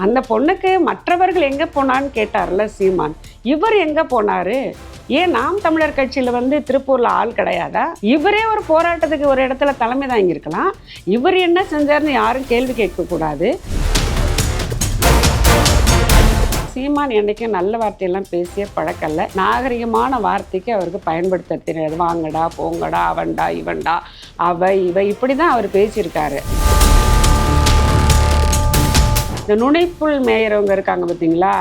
அந்த பொண்ணுக்கு மற்றவர்கள் எங்கே போனான்னு கேட்டார்ல சீமான். இவர் எங்கே போனாரு? ஏன் நாம் தமிழர் கட்சியில் வந்து திருப்பூரில் ஆள் கிடையாதா? இவரே ஒரு போராட்டத்துக்கு ஒரு இடத்துல தலைமை தாங்கியிருக்கலாம். இவர் என்ன செஞ்சாருன்னு யாரும் கேள்வி கேட்கக்கூடாது. சீமான் என்னைக்கும் நல்ல வார்த்தையெல்லாம் பேசிய பழக்கல்ல. நாகரிகமான வார்த்தைக்கு அவருக்கு பயன்படுத்த தெரியாது. வாங்கடா போங்கடா அவன்டா இவன்டா அவ இவ இப்படி தான் அவர் பேசியிருக்காரு. இந்த நுனைப்புள் மேயறவங்க இருக்காங்க பார்த்தீங்களா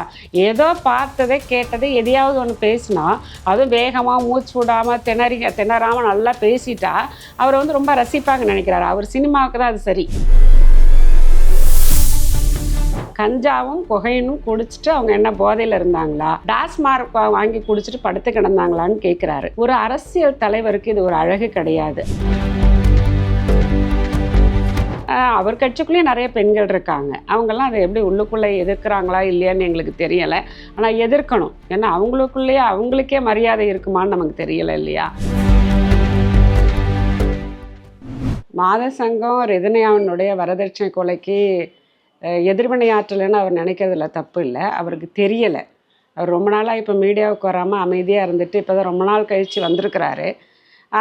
ஏதோ பார்த்ததை கேட்டதை எதையாவது ஒன்று பேசினா அதுவும் வேகமாக மூச்சு விடாமல் திணறி திணறாமல் நல்லா பேசிட்டா அவரை வந்து ரொம்ப ரசிப்பாங்கன்னு நினைக்கிறாரு. அவர் சினிமாவுக்கு தான் அது சரி. கஞ்சாவும் புகையினும் குடிச்சிட்டு அவங்க என்ன போதையில் இருந்தாங்களா? டாஸ்மார்க் வாங்கி குடிச்சிட்டு படுத்து கிடந்தாங்களான்னு கேட்குறாரு ஒரு அரசியல் தலைவருக்கு இது ஒரு அழகு கிடையாது. அவர் கட்சிக்குள்ளேயும் நிறைய பெண்கள் இருக்காங்க. அவங்கெல்லாம் அதை எப்படி உள்ளுக்குள்ளே எதிர்க்கிறாங்களா இல்லையான்னு எங்களுக்கு தெரியலை. ஆனால் எதிர்க்கணும். ஏன்னா அவங்களுக்குள்ளேயே அவங்களுக்கே மரியாதை இருக்குமான்னு நமக்கு தெரியலை இல்லையா? மாத சங்கம் ரிதனையாவனுடைய வரதட்சணை கொலைக்கு எதிர்வினையாற்றலைன்னு அவர் நினைக்கிறதுல தப்பு இல்லை. அவருக்கு தெரியலை. அவர் ரொம்ப நாளாக இப்போ மீடியாவுக்கு வராமல் அமைதியாக இருந்துட்டு இப்போ தான் ரொம்ப நாள் கழித்து வந்திருக்கிறாரு.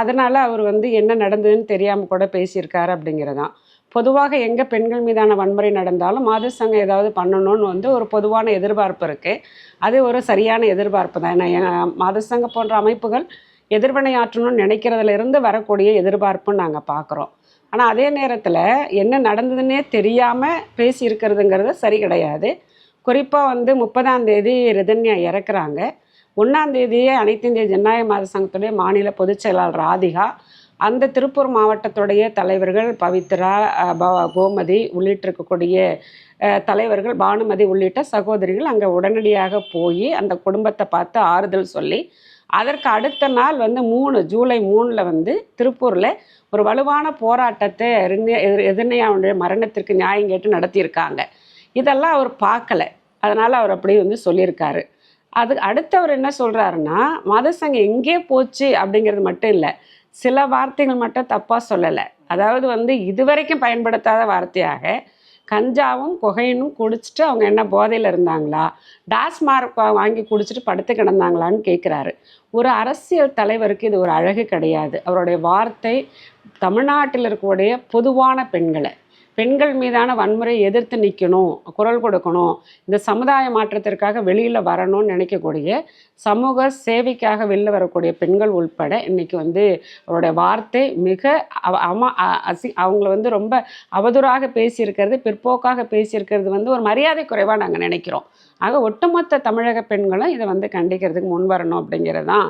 அதனால் அவர் வந்து என்ன நடந்ததுன்னு தெரியாமல் கூட பேசியிருக்காரு அப்படிங்கிறதான். பொதுவாக எங்கே பெண்கள் மீதான வன்முறை நடந்தாலும் மாத சங்கம் ஏதாவது பண்ணணும்னு வந்து ஒரு பொதுவான எதிர்பார்ப்பு இருக்குது அது ஒரு சரியான எதிர்பார்ப்பு தான். ஏன்னா எ- சங்கம் போன்ற அமைப்புகள் எதிர்வினையாற்றணும்னு நினைக்கிறதுலேருந்து வரக்கூடிய எதிர்பார்ப்புன்னு நாங்கள் பார்க்குறோம் ஆனால் அதே நேரத்தில் என்ன நடந்ததுன்னே தெரியாமல் பேசியிருக்கிறதுங்கிறது சரி கிடையாது. குறிப்பாக வந்து முப்பதாம் தேதி ரிதன்யா இறக்குறாங்க. ஒன்றாம் தேதியே அனைத்து இந்திய ஜனநாயக மாத சங்கத்துடைய மாநில பொதுச் செயலாளர் ராதிகா அந்த திருப்பூர் மாவட்டத்துடைய தலைவர்கள் பவித்ரா கோமதி உள்ளிட்டிருக்கக்கூடிய தலைவர்கள் பானுமதி உள்ளிட்ட சகோதரிகள் அங்கே உடனடியாக போய் அந்த குடும்பத்தை பார்த்து ஆறுதல் சொல்லி அதற்கு அடுத்த நாள் வந்து மூணு ஜூலை மூணில் வந்து திருப்பூரில் ஒரு வலுவான போராட்டத்தை எதிர்னையாவுடைய மரணத்திற்கு நியாயம் கேட்டு நடத்தியிருக்காங்க. இதெல்லாம் அவர் பார்க்கல. அதனால் அவர் அப்படி வந்து சொல்லியிருக்காரு. அது அடுத்தவர் என்ன சொல்கிறாருன்னா மதசங்க எங்கே போச்சு அப்படிங்கிறது மட்டும் இல்லை. சில வார்த்தைகள் மட்டும் தப்பாக சொல்லலை. அதாவது வந்து இதுவரைக்கும் பயன்படுத்தாத வார்த்தையாக கஞ்சாவும் குகையினும் குடிச்சிட்டு அவங்க என்ன போதையில் இருந்தாங்களா? டாஸ்மார்க் வாங்கி குடிச்சிட்டு படுத்து கிடந்தாங்களான்னு கேட்குறாரு ஒரு அரசியல் தலைவருக்கு இது ஒரு அழகு கிடையாது. அவருடைய வார்த்தை தமிழ்நாட்டில் இருக்கக்கூடிய பொதுவான பெண்களை பெண்கள் மீதான வன்முறை எதிர்த்து நிற்கணும் குரல் கொடுக்கணும் இந்த சமுதாய மாற்றத்திற்காக வெளியில் வரணும்னு நினைக்கக்கூடிய சமூக சேவைக்காக வெளில வரக்கூடிய பெண்கள் உள்பட இன்னைக்கு வந்து அவருடைய வார்த்தை மிக அவ- அம அ- அசி அவங்கள வந்து ரொம்ப அவதூறாக பேசியிருக்கிறது பிற்போக்காக பேசியிருக்கிறது வந்து ஒரு மரியாதை குறைவாக நாங்கள் நினைக்கிறோம். ஆக ஒட்டுமொத்த தமிழக பெண்களும் இதை வந்து கண்டிக்கிறதுக்கு முன் வரணும் அப்படிங்கிறது தான்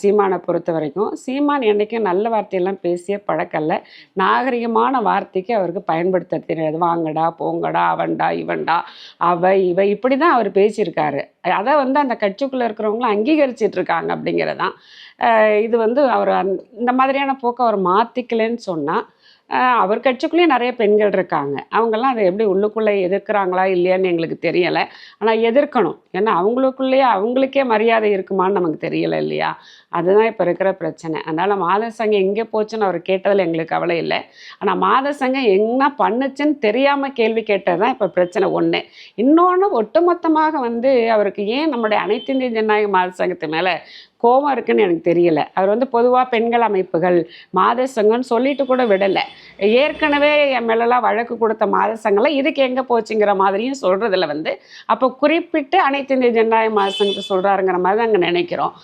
சீமானை பொறுத்த வரைக்கும். சீமான் என்றைக்கும் நல்ல வார்த்தையெல்லாம் பேசிய பழக்கல்ல. நாகரிகமான வார்த்தைக்கு அவருக்கு பயன்படுத்த தெரியாது. வாங்கடா போங்கடா அவன்டா இவன்டா அவ இவ இப்படி தான் அவர் பேசியிருக்காரு. அதை வந்து அந்த கட்சிக்குள்ளே இருக்கிறவங்களும் அங்கீகரிச்சிட்டு இருக்காங்க அப்படிங்கிறதான் இது வந்து அவர் அந்த- இந்த மாதிரியான போக்கை அவர் மாற்றிக்கலன்னு சொன்னால் அவர் கட்சிக்குள்ளேயும் நிறைய பெண்கள் இருக்காங்க. அவங்கெல்லாம் அதை எப்படி உள்ளுக்குள்ளே எதிர்க்கிறாங்களா இல்லையான்னு எங்களுக்கு தெரியலை. ஆனால் எதிர்க்கணும். ஏன்னா அவங்களுக்குள்ளேயே அவங்களுக்கே மரியாதை இருக்குமான்னு நமக்கு தெரியலை இல்லையா? அதுதான் இப்போ இருக்கிற பிரச்சனை. அதனால் மாத சங்கம் எங்கே போச்சுன்னு அவர் கேட்டதில் எங்களுக்கு கவலை இல்லை. ஆனால் மாத சங்கம் என்ன பண்ணுச்சுன்னு தெரியாமல் கேள்வி கேட்டது தான் இப்போ பிரச்சனை ஒன்று இன்னொன்று ஒட்டுமொத்தமாக வந்து அவருக்கு ஏன் நம்முடைய அனைத்து இந்திய ஜனநாயக மாத சங்கத்து மேலே கோபம் இருக்குன்னு எனக்கு தெரியல. அவர் வந்து பொதுவாக பெண்கள் அமைப்புகள் மாத சங்கம்னு சொல்லிட்டு கூட விடலை. ஏற்கனவே என் மேலெல்லாம் வழக்கு கொடுத்த மாத சங்கம்லாம் இதுக்கு எங்கே போச்சுங்கிற மாதிரியும் சொல்கிறதுல வந்து அப்போ குறிப்பிட்டு அனைத்து இந்திய ஜனநாயக மாத சங்கத்தை சொல்கிறாருங்கிற மாதிரி நாங்கள் நினைக்கிறோம்.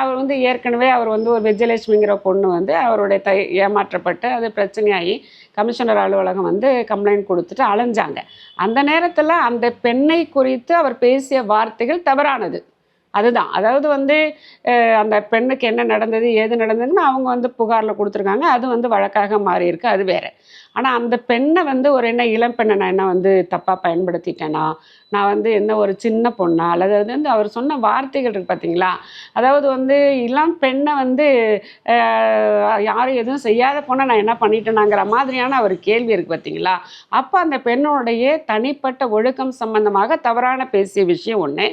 அவர் வந்து ஏற்கனவே அவர் வந்து ஒரு விஜயலட்சுமிங்கிற பொண்ணு வந்து அவருடைய தை ஏமாற்றப்பட்டு அது பிரச்சனையாகி கமிஷனர் அலுவலகம் வந்து கம்ப்ளைண்ட் கொடுத்துட்டு அலைஞ்சாங்க. அந்த நேரத்தில் அந்த பெண்ணை குறித்து அவர் பேசிய வார்த்தைகள் தவறானது. அதுதான். அதாவது வந்து அந்த பெண்ணுக்கு என்ன நடந்தது ஏது நடந்ததுன்னு அவங்க வந்து புகாரில் கொடுத்துருக்காங்க. அது வந்து வழக்காக மாறி இருக்கு அது வேற. ஆனால் அந்த பெண்ணை வந்து ஒரு என்ன இளம் பெண்ணை நான் என்ன வந்து தப்பாக பயன்படுத்திட்டேனா? நான் வந்து என்ன ஒரு சின்ன பொண்ணா? அல்லது அது வந்து அவர் சொன்ன வார்த்தைகள் இருக்கு பார்த்தீங்களா அதாவது வந்து இளம் பெண்ணை வந்து யாரும் எதுவும் செய்யாத பொண்ணை நான் என்ன பண்ணிட்டேனாங்கிற மாதிரியான ஒரு கேள்வி இருக்குது பார்த்தீங்களா அப்போ அந்த பெண்ணுடைய தனிப்பட்ட ஒழுக்கம் சம்பந்தமாக தவறான பேசிய விஷயம் ஒன்று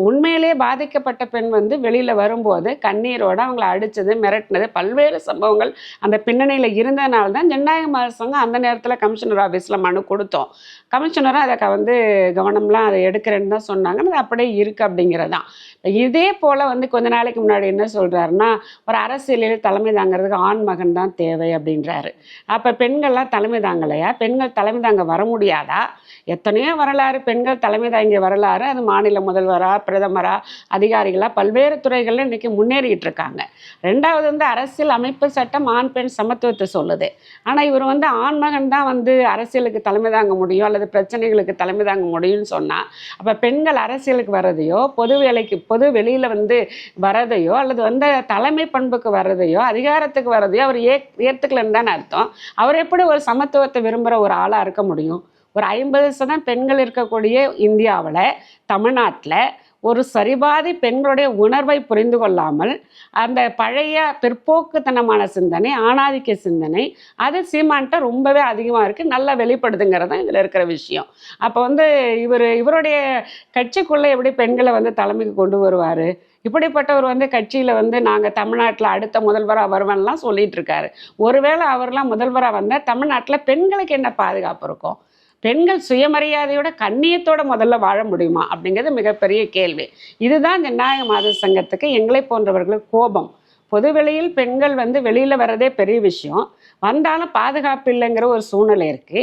உண்மையிலே பாதிக்கப்பட்ட பெண் வந்து வெளியில் வரும்போது கண்ணீரோட அவங்கள அடித்தது மிரட்டினது பல்வேறு சம்பவங்கள் அந்த பின்னணியில் இருந்ததுனால தான் ஜனநாயக மாத அந்த நேரத்தில் கமிஷனர் ஆஃபீஸில் மனு கொடுத்தோம். கமிஷனரும் அதை க- வந்து கவனம்லாம் அதை எடுக்கிறேன்னு தான் சொன்னாங்க. அது அப்படியே இருக்குது அப்படிங்கிறது தான் இதே போல் வந்து கொஞ்ச நாளைக்கு முன்னாடி என்ன சொல்கிறாருன்னா ஒரு அரசியலில் தலைமை தாங்கிறதுக்கு ஆண் மகன் தான் தேவை அப்படின்றாரு. அப்போ பெண்கள்லாம் தலைமை தாங்கலையா? பெண்கள் தலைமை தாங்க வர முடியாதா? எத்தனையோ வரலாறு பெண்கள் தலைமை தாங்கிய வரலாறு. அது மாநில முதல்வராக பிரதமராக அதிகாரிகளாக பல்வேறு துறைகளில் இன்றைக்கி முன்னேறிக்கிட்டு இருக்காங்க. ரெண்டாவது வந்து அரசியல் அமைப்பு சட்டம் ஆண் பெண் சமத்துவத்தை சொல்லுது. ஆனால் இவர் வந்து ஆண்மகன் தான் வந்து அரசியலுக்கு தலைமை தாங்க முடியும் அல்லது பிரச்சனைகளுக்கு தலைமை தாங்க முடியும்னு சொன்னால் அப்போ பெண்கள் அரசியலுக்கு வர்றதையோ பொது வேலைக்கு பொது வெளியில் வந்து வரதையோ அல்லது வந்து தலைமை பண்புக்கு வர்றதையோ அதிகாரத்துக்கு வர்றதையோ அவர் ஏ ஏற்றுக்கலன்னு தானே அர்த்தம். அவர் எப்படி ஒரு சமத்துவத்தை விரும்புகிற ஒரு ஆளாக இருக்க முடியும்? ஒரு ஐம்பது சதம் பெண்கள் இருக்கக்கூடிய இந்தியாவில் தமிழ்நாட்டில் ஒரு சரிபாதி பெண்களுடைய உணர்வை புரிந்து கொள்ளாமல் அந்த பழைய பிற்போக்குத்தனமான சிந்தனை ஆணாதிக்க சிந்தனை அது சீமான்ட்ட ரொம்பவே அதிகமாக இருக்குது நல்லா வெளிப்படுதுங்கிறது தான் இதில் இருக்கிற விஷயம். அப்போ வந்து இவர் இவருடைய கட்சிக்குள்ளே எப்படி பெண்களை வந்து தலைமைக்கு கொண்டு வருவார்? இப்படிப்பட்டவர் வந்து கட்சியில் வந்து நாங்கள் தமிழ்நாட்டில் அடுத்த முதல்வராக வருவேன்லாம் சொல்லிட்டு இருக்காரு. ஒருவேளை அவர்லாம் முதல்வராக வந்தால் தமிழ்நாட்டில் பெண்களுக்கு என்ன பாதுகாப்பு இருக்கும்? பெண்கள் சுயமரியாதையோட கண்ணியத்தோட முதல்ல வாழ முடியுமா அப்படிங்கிறது மிகப்பெரிய கேள்வி. இதுதான் ஜனநாயக மாத சங்கத்துக்கு எங்களை போன்றவர்களுக்கு கோபம். பொதுவெளியில் பெண்கள் வந்து வெளியில் வர்றதே பெரிய விஷயம். வந்தாலும் பாதுகாப்பு இல்லைங்கிற ஒரு சூழ்நிலை இருக்குது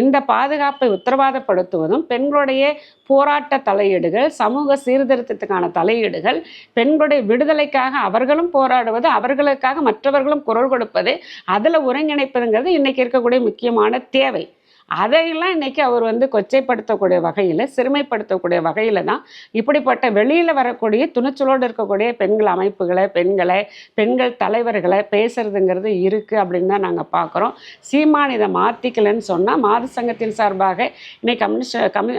இந்த பாதுகாப்பை உத்தரவாதப்படுத்துவதும் பெண்களுடைய போராட்ட தலையீடுகள் சமூக சீர்திருத்தத்துக்கான தலையீடுகள் பெண்களுடைய விடுதலைக்காக அவர்களும் போராடுவது அவர்களுக்காக மற்றவர்களும் குரல் கொடுப்பது அதில் ஒருங்கிணைப்பதுங்கிறது இன்றைக்கி இருக்கக்கூடிய முக்கியமான தேவை. அதையெல்லாம் இன்றைக்கி அவர் வந்து கொச்சைப்படுத்தக்கூடிய வகையில் சிறுமைப்படுத்தக்கூடிய வகையில் தான் இப்படிப்பட்ட வெளியில் வரக்கூடிய துணிச்சலோடு இருக்கக்கூடிய பெண்கள் அமைப்புகளை பெண்களை பெண்கள் தலைவர்களை பேசுறதுங்கிறது இருக்குது அப்படின்னு தான் நாங்கள் பார்க்குறோம் சீமான் இதை மாற்றிக்கலன்னு சொன்னால் மாத சங்கத்தின் சார்பாக இன்னைக்கு கமிஷன் கமி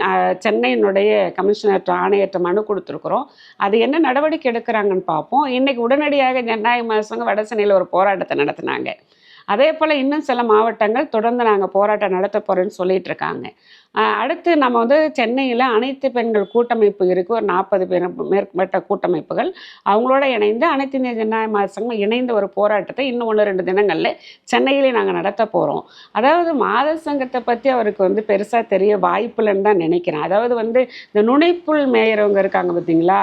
சென்னையினுடைய கமிஷனர் ஆணையற்ற மனு கொடுத்துருக்குறோம். அது என்ன நடவடிக்கை எடுக்கிறாங்கன்னு பார்ப்போம் இன்றைக்கி உடனடியாக ஜனநாயக மாதம் வடசென்னையில் ஒரு போராட்டத்தை நடத்தினாங்க. அதே போல் இன்னும் சில மாவட்டங்கள் தொடர்ந்து நாங்கள் போராட்டம் நடத்த போகிறோன்னு சொல்லிட்டு இருக்காங்க அடுத்து நம்ம வந்து சென்னையில் அனைத்து பெண்கள் கூட்டமைப்பு இருக்குது ஒரு நாற்பது பேர் மேற்பட்ட கூட்டமைப்புகள். அவங்களோட இணைந்து அனைத்து இந்திய ஜனநாயக சங்கம் இணைந்த ஒரு போராட்டத்தை இன்னும் ஒன்று ரெண்டு தினங்களில் சென்னையிலே நாங்கள் நடத்த போகிறோம் அதாவது மாத சங்கத்தை பற்றி அவருக்கு வந்து பெருசாக தெரிய வாய்ப்பில்லைன்னு தான் நினைக்கிறேன். அதாவது வந்து இந்த நுனைப்புள் மேயறவங்க இருக்காங்க பார்த்தீங்களா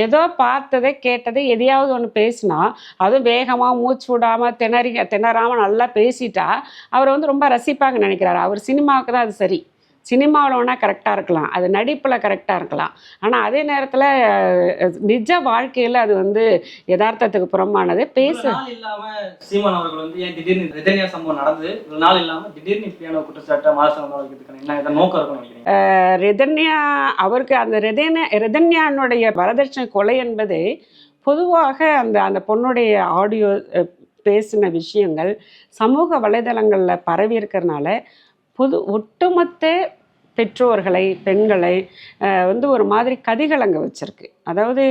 ஏதோ பார்த்ததை கேட்டதை எதையாவது ஒன்று பேசினா அதுவும் வேகமாக மூச்சு விடாமல் திணறி திணறாமல் நல்லா பேசிட்டா அவரை வந்து ரொம்ப ரசிப்பாங்க நினைக்கிறாரு. அவர் சினிமாவுக்கு தான் அது சரி. சினிமாவில் வேணால் கரெக்டாக இருக்கலாம். அது நடிப்பில் கரெக்டாக இருக்கலாம். ஆனால் அதே நேரத்தில் நிஜ வாழ்க்கையில் அது வந்து யதார்த்தத்துக்கு புறம்பானது. பேச. சீமான் அவர்கள் வந்து ஏன் திடீர்னு ரிதன்யா சம்பவம் நடந்து இவ்வளவு நாள் இல்லாம திடீர்னு இப்படியான ஒரு குற்றச்சாட்டை மாசம் நோக்கம் நினைக்கிறீங்க? ரிதன்யா அவருக்கு அந்த ரிதன்யா ரிதன்யானுடைய வரதட்சணை கொலை என்பது பொதுவாக அந்த அந்த பொண்ணுடைய ஆடியோ பேசின விஷயங்கள் சமூக வலைதளங்களில் பரவி இருக்கிறனால பொது ஒட்டுமொத்த பெற்றோர்களை பெண்களை வந்து ஒரு மாதிரி கதிகலங்க வச்சுருக்கு. அதாவது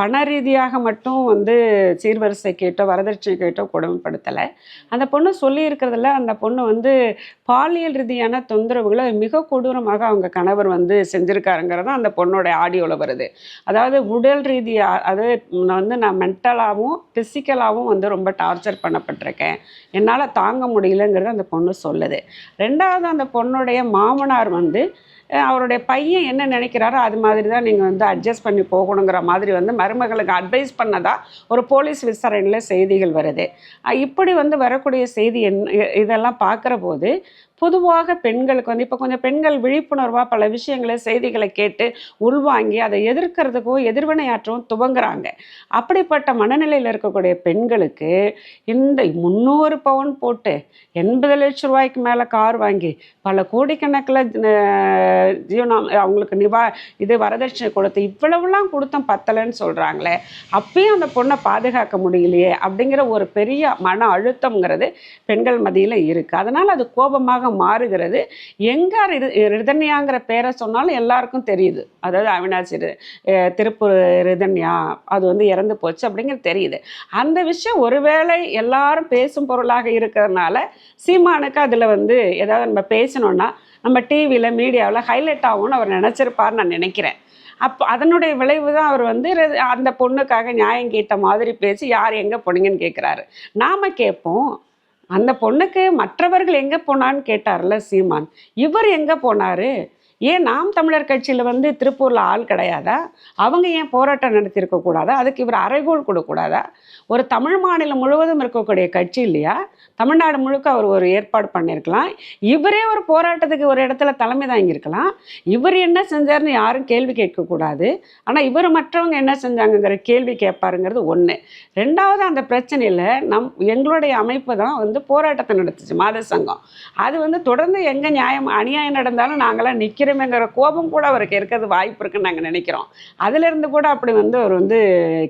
பண ரீதியாக மட்டும் வந்து சீர்வரிசை கேட்டோ வரதட்சணை கேட்டோ கொடுமைப்படுத்தலை. அந்த பொண்ணு சொல்லியிருக்கிறதுல அந்த பொண்ணு வந்து பாலியல் ரீதியான தொந்தரவுகளை மிக கொடூரமாக அவங்க கணவர் வந்து செஞ்சுருக்காருங்கிறது அந்த பொண்ணோட ஆடியோவில் வருது. அதாவது உடல் ரீதியாக அது நான் வந்து நான் மென்டலாகவும் ஃபிசிக்கலாகவும் வந்து ரொம்ப டார்ச்சர் பண்ணப்பட்டிருக்கேன். என்னால் தாங்க முடியலங்கிறது அந்த பொண்ணு சொல்லுது. ரெண்டாவது அந்த பொண்ணுடைய மாமனார் வந்து அவருடைய பையன் என்ன நினைக்கிறாரோ அது மாதிரி தான் நீங்கள் வந்து அட்ஜஸ்ட் பண்ணி போகணுங்கிற மாதிரி வந்து மருமகளுக்கு அட்வைஸ் பண்ணதாக ஒரு போலீஸ் விசாரணையில் செய்திகள் வருது. இப்படி வந்து வரக்கூடிய செய்தி என் இதெல்லாம் பார்க்குற போது பொதுவாக பெண்களுக்கு வந்து இப்போ கொஞ்சம் பெண்கள் விழிப்புணர்வாக பல விஷயங்களை செய்திகளை கேட்டு உள்வாங்கி அதை எதிர்க்கிறதுக்கும் எதிர்வினையாற்றவும் துவங்குறாங்க. அப்படிப்பட்ட மனநிலையில் இருக்கக்கூடிய பெண்களுக்கு இந்த முந்நூறு பவுன் போட்டு எண்பது லட்சம் ரூபாய்க்கு மேலே கார் வாங்கி பல கோடிக்கணக்கில் ஜீவனம் அவங்களுக்கு நிவா இது வரதட்சணை கொடுத்து இவ்வளவுலாம் கொடுத்தோம் பத்தலைன்னு சொல்கிறாங்களே அப்பயும் அந்த பொண்ணை பாதுகாக்க முடியலையே அப்படிங்கிற ஒரு பெரிய மன அழுத்தம்ங்கிறது பெண்கள் மதியில் இருக்குது அதனால் அது கோபமாக மாறுகிறது. எங்கே ரிதன்யாங்கிற பேரை சொன்னாலும் எல்லாருக்கும் தெரியுது. அதாவது அவினாசி திருப்பூர் ரிதன்யா அது வந்து இறந்து போச்சு அப்படிங்கிறது தெரியுது. அந்த விஷயம் ஒருவேளை எல்லாரும் பேசும் பொருளாக இருக்கிறதுனால சீமானுக்கு அதில் வந்து ஏதாவது நம்ம பேசணும்னா நம்ம டிவியில் மீடியாவில் ஹைலைட் ஆகும்னு அவர் நினச்சிருப்பார்னு நான் நினைக்கிறேன். அப்போ அதனுடைய விளைவு தான் அவர் வந்து அந்த பொண்ணுக்காக நியாயம் கேட்ட மாதிரி பேசி யார் எங்கே போனீங்கன்னு கேட்குறாரு நாம் கேட்போம். அந்த பொண்ணுக்கு மற்றவர்கள் எங்கே போனான்னு கேட்டார்ல சீமான். இவர் எங்கே போனார்? ஏன் நாம் தமிழர் கட்சியில் வந்து திருப்பூரில் ஆள் கிடையாதா? அவங்க ஏன் போராட்டம் நடத்தியிருக்க கூடாதா? அதுக்கு இவர் அறைகோல் கொடுக்கூடாதா ஒரு தமிழ் மாநிலம் முழுவதும் இருக்கக்கூடிய கட்சி இல்லையா? தமிழ்நாடு முழுக்க அவர் ஒரு ஏற்பாடு பண்ணியிருக்கலாம். இவரே ஒரு போராட்டத்துக்கு ஒரு இடத்துல தலைமை தாங்கியிருக்கலாம். இவர் என்ன செஞ்சாருன்னு யாரும் கேள்வி கேட்கக்கூடாது. ஆனால் இவர் மற்றவங்க என்ன செஞ்சாங்கங்கிற கேள்வி கேட்பாருங்கிறது ஒன்று ரெண்டாவது அந்த பிரச்சனையில் நம் எங்களுடைய அமைப்பு தான் வந்து போராட்டத்தை நடத்துச்சு மாத சங்கம். அது வந்து தொடர்ந்து எங்கே நியாயம் அநியாயம் நடந்தாலும் நாங்களாம் நிற்கிறோமேங்கிற கோபம் கூட அவருக்கு இருக்கிறது வாய்ப்பு இருக்குன்னு நாங்கள் நினைக்கிறோம். அதிலிருந்து கூட அப்படி வந்து அவர் வந்து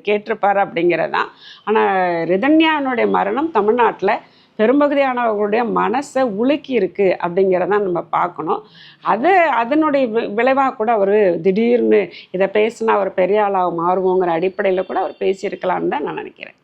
கேட்டிருப்பார் அப்படிங்கிறது தான் ஆனால் ரிதன்யானுடைய மரணம் தமிழ்நாட்டில் பெரும்பகுதியானவர்களுடைய மனசை உலுக்கி இருக்குது அப்படிங்கிறதான் நம்ம பார்க்கணும். அது அதனுடைய வி- விளைவாக கூட அவர் திடீர்னு இதை பேசினா அவர் பெரிய ஆளாக மாறுவோங்கிற அடிப்படையில் கூட அவர் பேசியிருக்கலாம்னு தான் நான் நினைக்கிறேன்.